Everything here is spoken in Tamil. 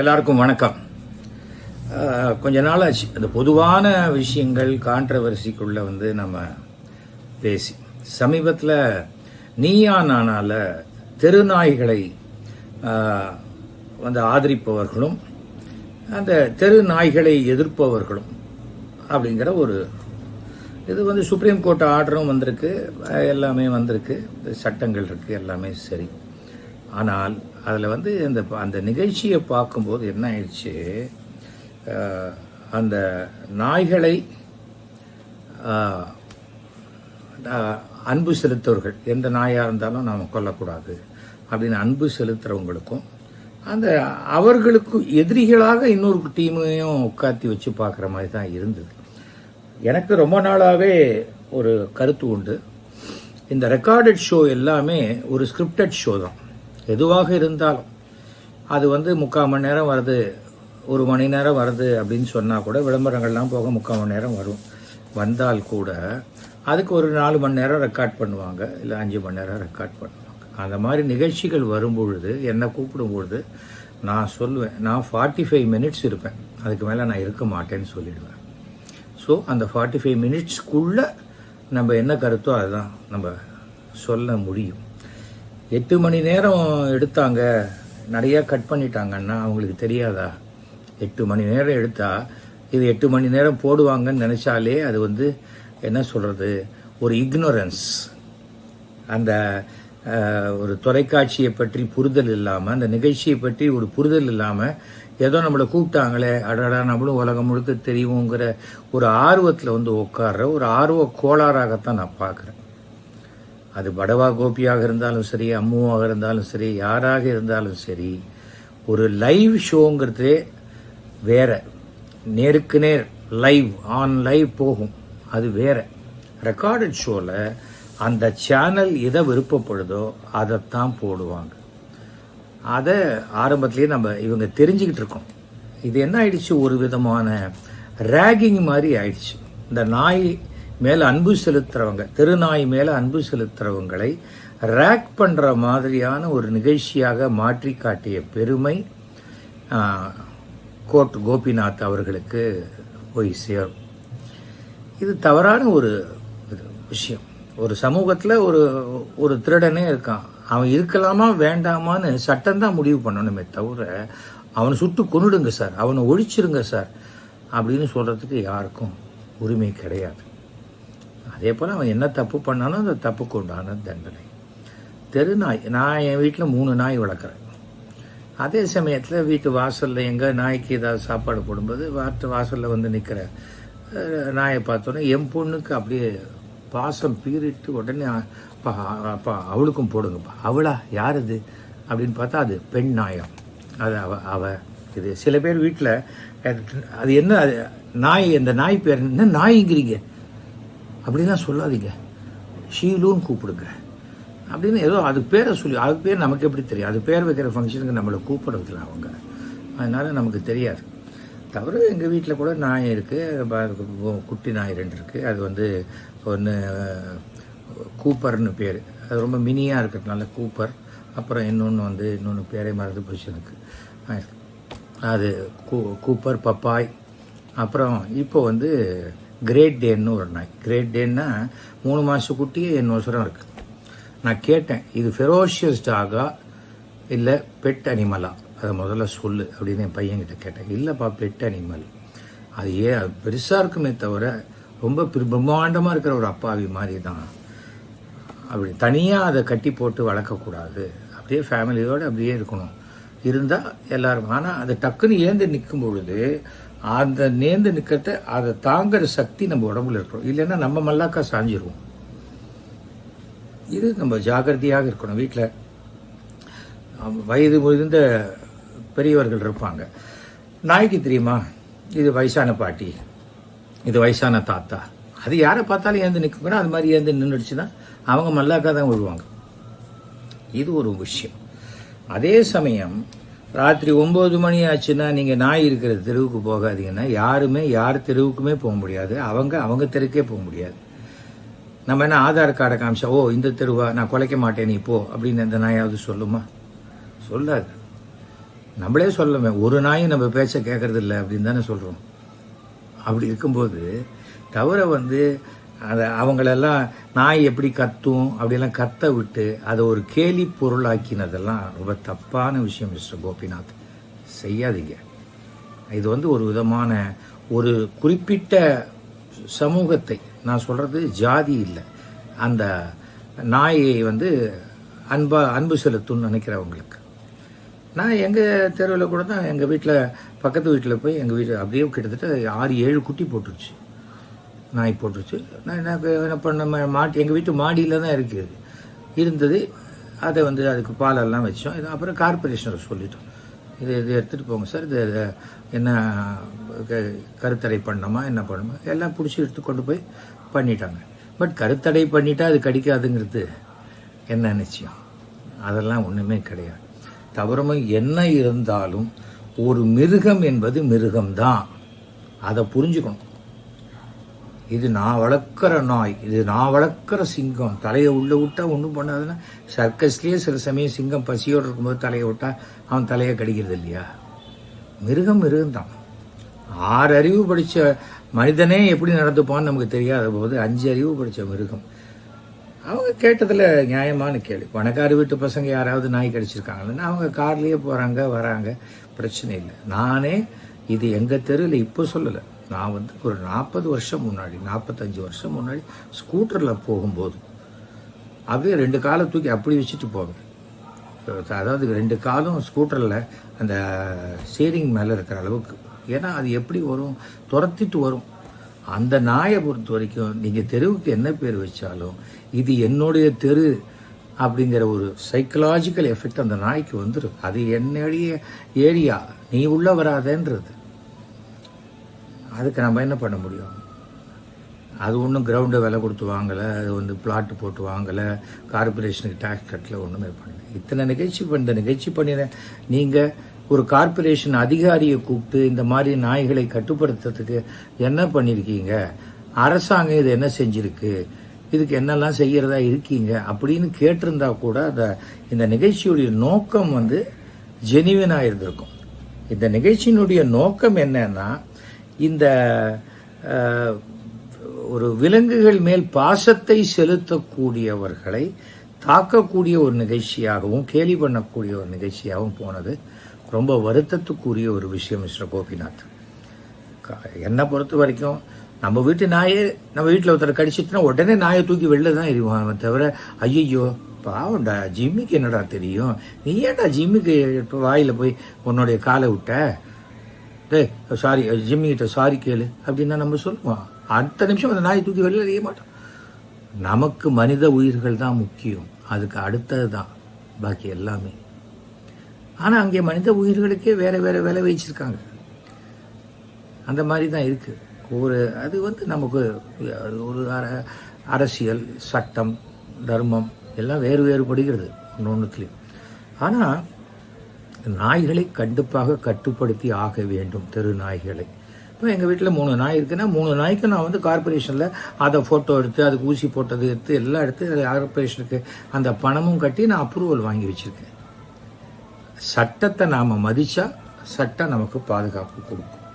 எல்லாருக்கும் வணக்கம். கொஞ்ச நாளாச்சு. அந்த பொதுவான விஷயங்கள் கான்ட்ரவர்சிக்குள்ள வந்து நம்ம பேசி சமீபத்தில் நீயா நானால தெருநாய்களை வந்து ஆதரிப்பவர்களும் அந்த தெரு நாய்களை எதிர்ப்பவர்களும் அப்படிங்கிற ஒரு இது வந்து சுப்ரீம் கோர்ட் ஆர்டரும் வந்திருக்கு. எல்லாமே வந்திருக்கு. சட்டங்கள் இருக்குது எல்லாமே சரி. ஆனால் அதில் வந்து அந்த அந்த நிகழ்ச்சியை பார்க்கும்போது என்ன ஆயிடுச்சு? அந்த நாய்களை அன்பு செலுத்தவர்கள் எந்த நாயாக இருந்தாலும் நாம் கொல்லக்கூடாது அப்படின்னு அன்பு செலுத்துறவங்களுக்கும் அந்த அவர்களுக்கு எதிரிகளாக இன்னொரு டீமையும் உட்காத்தி வச்சு பார்க்குற மாதிரி தான் இருந்தது. எனக்கு ரொம்ப நாளாகவே ஒரு கருத்து உண்டு. இந்த ரெக்கார்டட் ஷோ எல்லாமே ஒரு ஸ்கிரிப்டட் ஷோ தான். எதுவாக இருந்தாலும் அது வந்து முக்கால் மணி நேரம் வருது ஒரு மணி நேரம் வருது அப்படின்னு சொன்னால் கூட விளம்பரங்கள்லாம் போக முக்கால் மணி நேரம் வரும். வந்தால் கூட அதுக்கு ஒரு நாலு மணி நேரம் ரெக்கார்ட் பண்ணுவாங்க இல்லை அஞ்சு மணி நேரம் ரெக்கார்ட் பண்ணுவாங்க. அந்த மாதிரி நிகழ்ச்சிகள் வரும்பொழுது என்னை கூப்பிடும் பொழுது நான் சொல்லுவேன் நான் ஃபார்ட்டி ஃபைவ் மினிட்ஸ் இருப்பேன். அதுக்கு மேலே நான் இருக்க மாட்டேன்னு சொல்லிடுவேன். ஸோ அந்த ஃபார்ட்டி ஃபைவ் மினிட்ஸ்க்குள்ளே நம்ம என்ன கருத்தோ அதுதான் நம்ம சொல்ல முடியும். எட்டு மணி நேரம் எடுத்தாங்க. நிறையா கட் பண்ணிட்டாங்கன்னா அவங்களுக்கு தெரியாதா? எட்டு மணி நேரம் எடுத்தா இது எட்டு மணி நேரம் போடுவாங்கன்னு நினச்சாலே அது வந்து என்ன சொல்கிறது ஒரு இக்னோரன்ஸ் அந்த ஒரு தொலைக்காட்சியை பற்றி புரிதல் இல்லாமல் அந்த நிகழ்ச்சியை பற்றி ஒரு புரிதல் இல்லாமல் ஏதோ நம்மளை கூப்பிட்டாங்களே அடடா நம்மளும் உலகம் முழுக்க தெரியுங்கிற ஒரு ஆர்வத்தில் வந்து உட்கார்ற ஒரு ஆர்வ கோளாறாகத்தான் நான் பார்க்குறேன். அது படவா கோபியாக இருந்தாலும் சரி அம்முவாக இருந்தாலும் சரி யாராக இருந்தாலும் சரி ஒரு லைவ் ஷோங்கிறதே வேற. நேருக்கு நேர் லைவ் ஆன் லைவ் போகும். அது வேற. ரெக்கார்டட் ஷோவில் அந்த சேனல் எதை விருப்பப்படுதோ அதைத்தான் போடுவாங்க. அதை ஆரம்பத்திலேயே நம்ம இவங்க தெரிஞ்சுக்கிட்டு இருக்கோம். இது என்ன ஆயிடுச்சு? ஒரு விதமான ரேகிங் மாதிரி ஆயிடுச்சு. இந்த நாய் மேல அன்பு செலுத்துறவங்க திருநாய் மேல அன்பு செலுத்துறவங்களை ரேக் பண்ற மாதிரியான ஒரு நிகழ்ச்சியாக மாற்றி காட்டிய பெருமை கோர்ட் கோபிநாத் அவர்களுக்கு போய் சேரும். இது தவறான ஒரு இது விஷயம். ஒரு சமூகத்தில் ஒரு ஒரு திருடனே இருக்கான். அவன் இருக்கலாமா வேண்டாமான்னு சட்டம் தான் முடிவு பண்ணணுமே தவிர அவனை சுட்டு கொண்டுடுங்க சார் அவனை ஒழிச்சிருங்க சார் அப்படின்னு சொல்றதுக்கு யாருக்கும் உரிமை கிடையாது. அதே போல் அவன் என்ன தப்பு பண்ணாலும் அந்த தப்புக்கு உண்டான தண்டனை. தெரு நாய் நான் என் வீட்டில் மூணு நாய் வளர்க்குறேன். அதே சமயத்தில் வீட்டு வாசலில் எங்கே நாய்க்கு ஏதாவது சாப்பாடு போடும்போது வாட்டு வாசலில் வந்து நிற்கிற நாயை பார்த்தோன்னே என் பொண்ணுக்கு அப்படியே பாசம் பீறிட்டு உடனே அப்பா அப்பா அவளுக்கும் போடுங்கப்பா. அவளா? யார் இது அப்படின்னு பார்த்தா அது பெண் நாயம். அது அவ அவ இது சில பேர் வீட்டில் அது என்ன அது நாய் அந்த நாய் பேர் என்ன? நாய்ங்கிறீங்க. அப்படிலாம் சொல்லாதீங்க. ஷீலுன்னு கூப்பிடுங்க அப்படின்னு ஏதோ அது பேரை சொல்லி அது பேர் நமக்கு எப்படி தெரியும்? அது பேர் வைக்கிற ஃபங்க்ஷனுக்கு நம்மளை கூப்பிடுறதில்ல அவங்க. அதனால் நமக்கு தெரியாது. தவிர எங்கள் வீட்டில் கூட நாய் இருக்குது குட்டி நாய் ரெண்டு இருக்குது அது வந்து ஒன்று கூப்பர்னு பேர். அது ரொம்ப மினியாக இருக்கிறதுனால கூப்பர். அப்புறம் இன்னொன்று வந்து இன்னொன்று பேரே மறந்து போச்சு எனக்கு. அது கூ கூப்பர் பப்பாய். அப்புறம் இப்போ வந்து கிரேட் டேன்னு ஒரு நாய். கிரேட் டேன்னா மூணு மாதத்துக்குட்டியே என் வருஷம் இருக்குது நான் கேட்டேன் இது ஃபெரோஷியஸ் டாகா இல்லை பெட் அனிமலா அதை முதல்ல சொல்லு அப்படின்னு என் பையன்கிட்ட கேட்டேன். இல்லைப்பா பெட் அனிமல் அது ஏன் அது பெருசாக இருக்குமே தவிர ரொம்ப பிரம்மாண்டமாக இருக்கிற ஒரு அப்பாவி மாதிரி தான் அப்படி தனியாக அதை கட்டி போட்டு வளர்க்கக்கூடாது. அப்படியே ஃபேமிலியோடு அப்படியே இருக்கணும். இருந்தால் எல்லாரும் ஆனால் அது டக்குன்னு ஏந்து நிற்கும் பொழுது அந்த நேர்ந்து நிற்கிறத அதை தாங்குற சக்தி நம்ம உடம்புல இருக்கணும். இல்லைன்னா நம்ம மல்லாக்கா சாஞ்சிருவோம். இது நம்ம ஜாகிரதையாக இருக்கணும் வீட்டில் வயது முதிர்ந்த பெரியவர்கள் இருப்பாங்க. நாய்க்கு தெரியுமா? இது வயசான பாட்டி. இது வயசான தாத்தா. அது யாரை பார்த்தாலும் ஏந்து நிற்கக்கூடாது அது மாதிரி ஏந்து நின்றுடுச்சுன்னா அவங்க மல்லாக்கா தான் விழுவாங்க இது ஒரு விஷயம். அதே சமயம் ராத்திரி ஒம்பது மணி ஆச்சுன்னா நீங்கள் நாய் இருக்கிற தெருவுக்கு போகாதீங்கன்னா யாருமே யார் தெருவுக்குமே போக முடியாது. அவங்க அவங்க தெருக்கே போக முடியாது. நம்ம என்ன ஆதார் கார்டை காமிச்சா ஓ இந்த தெருவா? நான் குலைக்க மாட்டேன் நீ போ அப்படின்னு அந்த நாயாவது சொல்லுமா? சொல்லாது. நம்மளே சொல்லமே ஒரு நாயும் நம்ம பேச கேட்கறதில்ல அப்படின்னு தானே சொல்கிறோம் அப்படி இருக்கும்போது தவிர வந்து அதை அவங்களெல்லாம் நாய் எப்படி கத்தும் அப்படிலாம் கத்த விட்டு அதை ஒரு கேலி பொருளாக்கினதெல்லாம் ரொம்ப தப்பான விஷயம் மிஸ்டர் கோபிநாத். செய்யாதீங்க. இது வந்து ஒரு விதமான ஒரு குறிப்பிட்ட சமூகத்தை நான் சொல்கிறது ஜாதி இல்லை அந்த நாயை வந்து அன்பா அன்பு செலுத்தும்னு நினைக்கிறவங்களுக்கு. நான் எங்கள் தெருவில் கூட தான் எங்கள் வீட்டில் பக்கத்து வீட்டில் போய் எங்கள் வீட்டு அப்படியே கிட்டத்தட்ட ஆறு ஏழு குட்டி போட்டுருச்சு. நாய் போட்டுருச்சு. நான் என்ன என்ன பண்ண மாட்டி எங்கள் வீட்டு மாடியில் தான் இருக்குது இருந்தது. அதை வந்து அதுக்கு பாலெல்லாம் வச்சோம். இது அப்புறம் கார்பரேஷனில் சொல்லிட்டோம். இது இது எடுத்துகிட்டு போங்க சார். இது என்ன க- கருத்தடை பண்ணணுமா என்ன பண்ணணுமா? எல்லாம் பிடிச்சி எடுத்து கொண்டு போய் பண்ணிட்டாங்க. பட் கருத்தடை பண்ணிட்டா அது கடிக்காதுங்கிறது என்ன நிச்சயம்? அதெல்லாம் ஒன்றுமே கிடையாது. தவறமும் என்ன இருந்தாலும் ஒரு மிருகம் என்பது மிருகம்தான். அதை புரிஞ்சுக்கணும். இது நான் வளர்க்குற நாய் இது நான் வளர்க்குற சிங்கம். தலையை உள்ள விட்டா ஒன்றும் பண்ணாதுன்னா சர்க்கஸ்லேயே சில சமயம் சிங்கம் பசியோடு இருக்கும்போது தலையை விட்டா அவன் தலையை கடிக்கிறது இல்லையா? மிருகம் மிருகம்தான். ஆறு அறிவு படித்த மனிதனே எப்படி நடந்துப்பான்னு நமக்கு தெரியாத போது அஞ்சு அறிவு படித்த மிருகம். அவங்க கேட்டதில் நியாயமான கேள்வி. பணக்கார வீட்டு பசங்க யாராவது நாய் கடிச்சிருக்காங்கன்னா அவங்க கார்லேயே போகிறாங்க வராங்க பிரச்சனை இல்லை. நானே இது எங்கள் தெருவில் இப்போ சொல்லலை. நான் வந்து ஒரு நாற்பது வருஷம் முன்னாடி நாற்பத்தஞ்சு வருஷம் முன்னாடி ஸ்கூட்டரில் போகும்போது அப்படியே ரெண்டு காலை தூக்கி அப்படி வச்சுட்டு போவேன். அதாவது ரெண்டு காலும் ஸ்கூட்டரில் அந்த ஸ்டீரிங் மேலே இருக்கிற அளவுக்கு. ஏன்னா அது எப்படி வரும்? துரத்திட்டு வரும். அந்த நாயை பொறுத்த வரைக்கும் நீங்கள் தெருவுக்கு என்ன பேர் வச்சாலும் இது என்னுடைய தெரு அப்படிங்கிற ஒரு சைக்கலாஜிக்கல் எஃபெக்ட் அந்த நாய்க்கு வந்துடும் அது என்னுடைய ஏரியா நீ உள்ளே வராதேன்றது. அதுக்கு நம்ம என்ன பண்ண முடியும்? அது ஒன்றும் கிரவுண்டை விலை கொடுத்து வாங்கலை அது வந்து பிளாட்டு போட்டு வாங்கலை கார்பரேஷனுக்கு டேக்ஸ் கட்டல ஒன்றுமே பண்ணல. இத்தனை நிகழ்ச்சி பண்ண நிகழ்ச்சி பண்ணின நீங்கள் ஒரு கார்பரேஷன் அதிகாரியை கூப்பிட்டு இந்த மாதிரி நாய்களை கட்டுப்படுத்துறதுக்கு என்ன பண்ணியிருக்கீங்க அரசாங்கம் இது என்ன செஞ்சிருக்கு? இதுக்கு என்னெல்லாம் செய்கிறதா இருக்கீங்க? அப்படின்னு கேட்டிருந்தா கூட அந்த இந்த நிகழ்ச்சியுடைய நோக்கம் வந்து ஜெனிவனாக இருந்திருக்கும். இந்த நிகழ்ச்சியினுடைய நோக்கம் என்னன்னா இந்த ஒரு விலங்குகள் மேல் பாசத்தை செலுத்தக்கூடியவர்களை தாக்கக்கூடிய ஒரு நிகழ்ச்சியாகவும் கேலி பண்ணக்கூடிய ஒரு நிகழ்ச்சியாகவும் போனது. ரொம்ப வருத்தத்துக்குரிய ஒரு விஷயம் மிஸ்டர் கோபிநாத். என்னை பொறுத்த வரைக்கும் நம்ம வீட்டு நாயே நம்ம வீட்டில் ஒருத்தர் கடிச்சிட்டுனா உடனே நாயை தூக்கி வெளில தான் எரிவாங்க தவிர ஐயோ பாவம்டா ஜிம்மிக்கு என்னடா தெரியும்? நீ ஏன்டா ஜிம்மிக்கு இப்போ வாயில் போய் உன்னுடைய காலை விட்ட? டேய் சாரி ஜிம்மிகிட்ட சாரி கேளு அப்படின்னா நம்ம சொல்லுவோம். அடுத்த நிமிஷம் அந்த நாயை தூக்கி வெளியில் எறிய மாட்டோம். நமக்கு மனித உயிர்கள் தான் முக்கியம். அதுக்கு அடுத்தது தான். பாக்கி எல்லாமே. ஆனால் அங்கே மனித உயிர்களுக்கே வேறு வேறு விலை வச்சிருக்காங்க. அந்த மாதிரி தான் இருக்குது ஒரு அது வந்து நமக்கு ஒரு அர- அரசியல் சட்டம் தர்மம் எல்லாம் வேறு வேறுபடுகிறது. ஒன்றுத்துலேயும் ஆனால் நாய்களை கண்டிப்பாக கட்டுப்படுத்தி ஆக வேண்டும் தெரு நாய்களை இப்போ எங்கள் வீட்டில் மூணு நாய் இருக்குன்னா மூணு நாய்க்கு நான் வந்து கார்பரேஷனில் அதை ஃபோட்டோ எடுத்து அதுக்கு ஊசி போட்டது எடுத்து எல்லாம் எடுத்து கார்பரேஷனுக்கு அந்த பணமும் கட்டி நான் அப்ரூவல் வாங்கி வச்சுருக்கேன். சட்டத்தை நாம் மதித்தா சட்டம் நமக்கு பாதுகாப்பு கொடுக்கும்.